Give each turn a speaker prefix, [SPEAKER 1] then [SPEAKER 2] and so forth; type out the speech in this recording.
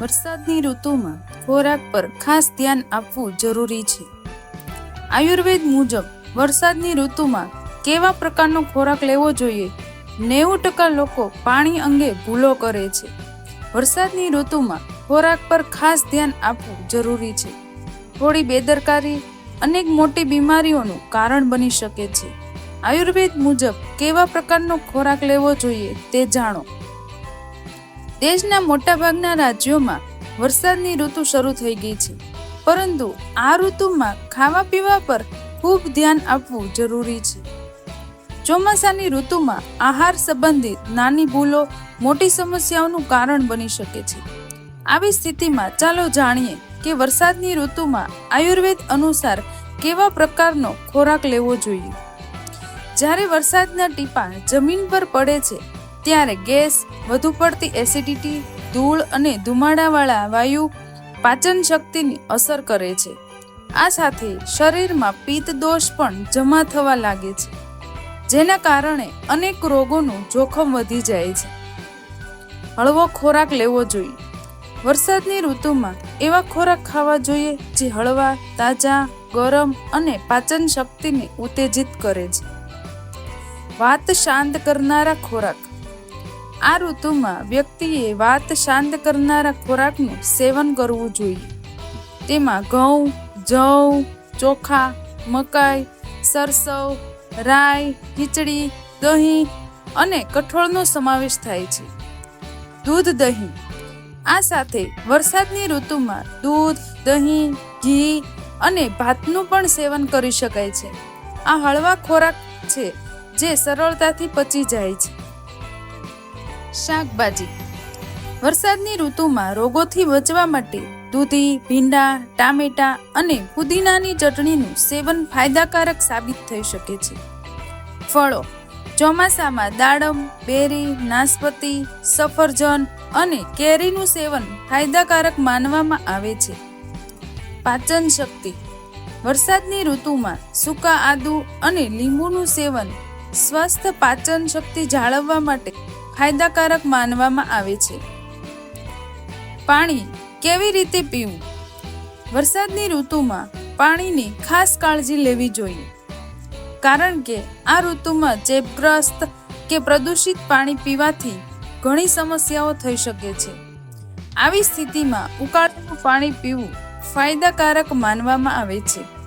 [SPEAKER 1] વરસાદની ઋતુમાં ખોરાક પર ખાસ ધ્યાન આપવું જરૂરી છે. આયુર્વેદ મુજબ, વરસાદની ઋતુમાં કેવા પ્રકારનો ખોરાક લેવો જોઈએ? નેવું ટકા લોકો પાણી અંગે ભૂલો કરે છે. વરસાદની ઋતુમાં ખોરાક પર ખાસ ધ્યાન આપવું જરૂરી છે. થોડી બેદરકારી અનેક મોટી બીમારીઓનું કારણ બની શકે છે. આયુર્વેદ મુજબ, કેવા પ્રકારનો ખોરાક લેવો જોઈએ તે જાણો. દેશના મોટાભાગના રાજ્યોમાં વરસાદની ઋતુ શરૂ થઈ ગઈ છે. પરંતુ આ ઋતુમાં ખાવા પીવા પર ખૂબ ધ્યાન આપવું જરૂરી છે. ચોમાસાની ઋતુમાં આહાર સંબંધિત નાની ભૂલો, મોટી સમસ્યાઓનું કારણ બની શકે છે. આવી સ્થિતિમાં ચાલો જાણીએ કે વરસાદની ઋતુમાં આયુર્વેદ અનુસાર કેવા પ્રકારનો ખોરાક લેવો જોઈએ. જ્યારે વરસાદના ટીપા જમીન પર પડે છે ત્યારે ગેસ વધુ પડતી એસિડિટી, ધૂળ અને ધુમાડાવાળા વાયુ પાચન શક્તિની અસર કરે છે. આ સાથે શરીરમાં પિત્ત દોષ પણ જમા થવા લાગે છે, જેના કારણે અનેક રોગોનું જોખમ વધી જાય છે. હળવો ખોરાક લેવો જોઈએ. વરસાદની ઋતુમાં એવા ખોરાક ખાવા જોઈએ જે હળવા, તાજા, ગરમ અને પાચન શક્તિને ઉત્તેજિત કરે છે. વાત શાંત કરનારા ખોરાક આ ઋતુમાં વ્યક્તિએ વાત શાંત કરનારા ખોરાકનું સેવન કરવું જોઈએ. તેમાં ઘઉં, જવ, ચોખા, મકાઈ, સરસવ, રાઈ, ખીચડી, દહીં અને કઠોળનો સમાવેશ થાય છે. દૂધ, દહીં. આ સાથે વરસાદની ઋતુમાં દૂધ, દહીં, ઘી અને ભાતનું પણ સેવન કરી શકાય છે. આ હળવા ખોરાક છે જે સરળતાથી પચી જાય છે. શાકભાજી. વરસાદની ઋતુમાં રોગોથી બચવા માટે દૂધી, ભીંડા, ટામેટા અને પુદીનાની ચટણીનું સેવન ફાયદાકારક સાબિત થઈ શકે છે. ફળો, ચોમાસામાં દાડમ, બેરી, નાશપતી, સફરજન અને કેરીનું સેવન ફાયદાકારક માનવામાં આવે છે. પાચન શક્તિ, વરસાદની ઋતુમાં સૂકા આદુ અને લીંબુનું સેવન સ્વસ્થ પાચન શક્તિ જાળવવા માટે ફાયદાકારક માનવામાં આવે છે. પાણી કેવી રીતે પીવું? વરસાદની ઋતુમાં પાણીની ખાસ કાળજી લેવી જોઈએ. કારણ કે આ ઋતુમાં ચેપગ્રસ્ત કે પ્રદૂષિત પાણી પીવાથી ઘણી સમસ્યાઓ થઈ શકે છે. આવી સ્થિતિમાં ઉકાળતું પાણી પીવું ફાયદાકારક માનવામાં આવે છે.